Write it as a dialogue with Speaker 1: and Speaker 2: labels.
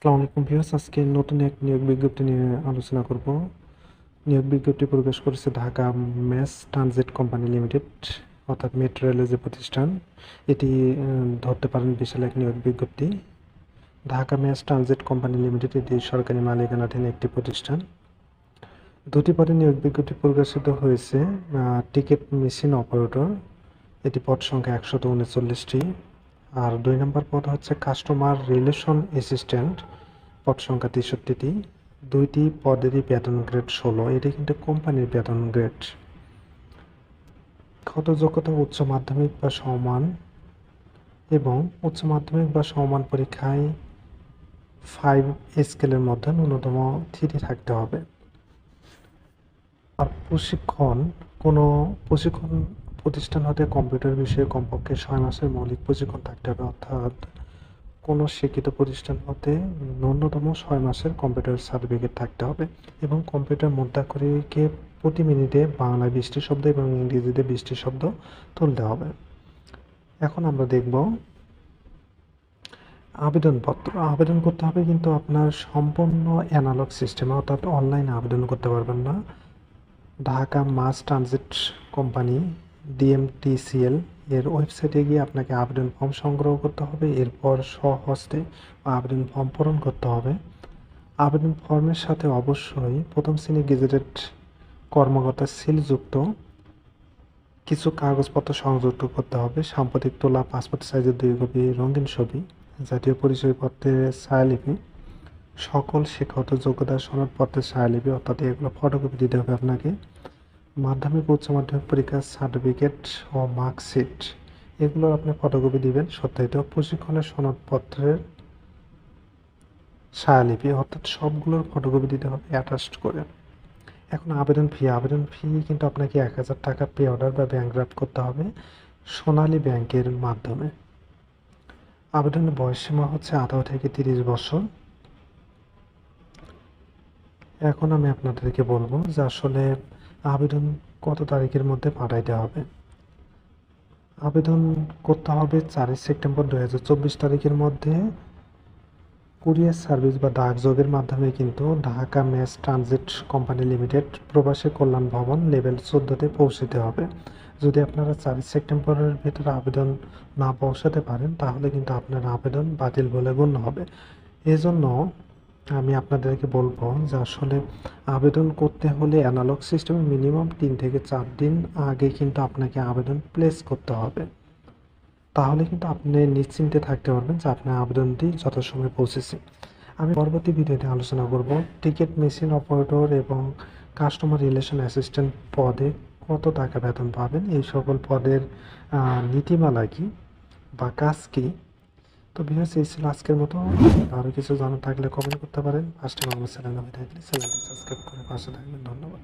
Speaker 1: আসসালামু আলাইকুম আজকে নতুন এক নিয়োগ বিজ্ঞপ্তি নিয়ে আলোচনা করব। নিয়োগ বিজ্ঞপ্তি প্রকাশ করেছে Dhaka mass transit company limited, অর্থাৎ মেট্রো রেলের যে প্রতিষ্ঠান, এটি ধরতে পারেন বিশাল এক নিয়োগ বিজ্ঞপ্তি। Dhaka mass transit company limited, এটি সরকারি মালিকানাধীন একটি প্রতিষ্ঠান। দুটি পদে নিয়োগ বিজ্ঞপ্তি প্রকাশিত হয়েছে টিকিট মেশিন অপারেটর, এটি পদ সংখ্যা একশত উনচল্লিশটি। আর দুই নম্বর পদ হচ্ছে কাস্টমার রিলেশন অ্যাসিস্ট্যান্ট পদ সংখ্যা তেষট্টিটি। দুইটি পদেরই বেতন গ্রেড ষোলো এটি কিন্তু কোম্পানির বেতন গ্রেড কত যোগ্যতা উচ্চ মাধ্যমিক বা সমান এবং উচ্চ মাধ্যমিক বা সমান পরীক্ষায় ফাইভ স্কেলের মধ্যে ন্যূনতম থ্রি থাকতে হবে। আর প্রশিক্ষণ, কোনো প্রশিক্ষণ প্রতিষ্ঠান হতে কম্পিউটার বিষয়ে কমপক্ষে ছয় মাসের মৌলিক প্রশিক্ষণ থাকতে হবে, অর্থাৎ কোনো শিক্ষিত প্রতিষ্ঠান হতে ন্যূনতম ছয় মাসের কম্পিউটার সার্টিফিকেট থাকতে হবে এবং কম্পিউটার মুদ্রাক্ষরীকে প্রতি মিনিটে বাংলায় বিশটি শব্দ এবং ইংরেজিতে বিশটি শব্দ তুলতে হবে। এখন আমরা দেখব আবেদনপত্র। আবেদন করতে হবে কিন্তু আপনার সম্পূর্ণ অ্যানালগ সিস্টেমে, অর্থাৎ অনলাইনে আবেদন করতে পারবেন না। Dhaka mass transit company DMTCL এর ওয়েবসাইটে গিয়ে আপনাকে আবেদন ফর্ম সংগ্রহ করতে হবে, এরপর স্বহস্তে আবেদন ফর্ম পূরণ করতে হবে। আবেদন ফর্মের সাথে অবশ্যই প্রথম শ্রেণি গেজেটেড কর্মকর্তা সিলযুক্ত কিছু কাগজপত্র সংযুক্ত করতে হবে, সাম্প্রতিক তোলা পাসপোর্ট সাইজের দুই কপি, রঙিন ছবি, জাতীয় পরিচয়পত্রের ছায়ালিপি, সকল শিক্ষাগত যোগ্যতা সনদপত্রের ছায়ালিপি, অর্থাৎ এগুলো ফটোকপি দিতে হবে আপনাকে। মাধ্যমিক উচ্চ মাধ্যমিক পরীক্ষার সার্টিফিকেট ও মার্কশিট এগুলো আপনি ফটোকপি দিবেন, সত্যায়িত প্রশিক্ষণের সনদপত্রের ছায়ালিপি, অর্থাৎ সবগুলোর ফটোকপি দিতে হবে অ্যাটাচড করে। এখন আবেদন ফি আবেদন ফি কিন্তু আপনাকে এক হাজার টাকা পে অর্ডার বা ব্যাংক ড্রাফট করতে হবে সোনালী ব্যাংকের মাধ্যমে। আবেদনের বয়সসীমা হচ্ছে আঠারো থেকে তিরিশ বছর। এখন আমি আপনাদেরকে বলব যে আসলে আবেদন কত তারিখের মধ্যে পাঠাইতে হবে? আবেদন করতে হবে চারই সেপ্টেম্বর দু হাজার চব্বিশ তারিখের মধ্যে। কুরিয়ার সার্ভিস বা ডাকযোগের মাধ্যমে কিন্তু Dhaka mass transit company limited Probashi Kalyan Bhaban level চোদ্দোতে পৌঁছতে হবে। যদি আপনারা চারই সেপ্টেম্বরের ভিতরে আবেদন না পৌঁছাতে পারেন, তাহলে কিন্তু আপনার আবেদন বাতিল বলে গণ্য হবে। এজন্য আমি আপনাদেরকে বলব যে আসলে আবেদন করতে হলে অ্যানালগ সিস্টেমে মিনিমাম তিন থেকে চার দিন আগে কিন্তু আপনাকে আবেদন প্লেস করতে হবে। তাহলে কিন্তু আপনি নিশ্চিন্তে থাকতে পারবেন যে আপনার আবেদনটি যথাসময়ে পৌঁছেছে। আমি পরবর্তী ভিডিওতে আলোচনা করব টিকিট মেশিন অপারেটর এবং কাস্টমার রিলেশন অ্যাসিস্ট্যান্ট পদে কত টাকা বেতন পাবেন, এই সকল পদের নীতিমালা কী বা কাজ কি? তো বিহার এই ছিল আজকের মতো। আরও কিছু জানা থাকলে কমেন্ট করতে পারেন। ফার্স্ট আমার চ্যানেল আমি থাকলে চ্যানেলটি সাবস্ক্রাইব করে পাশে থাকবেন। ধন্যবাদ।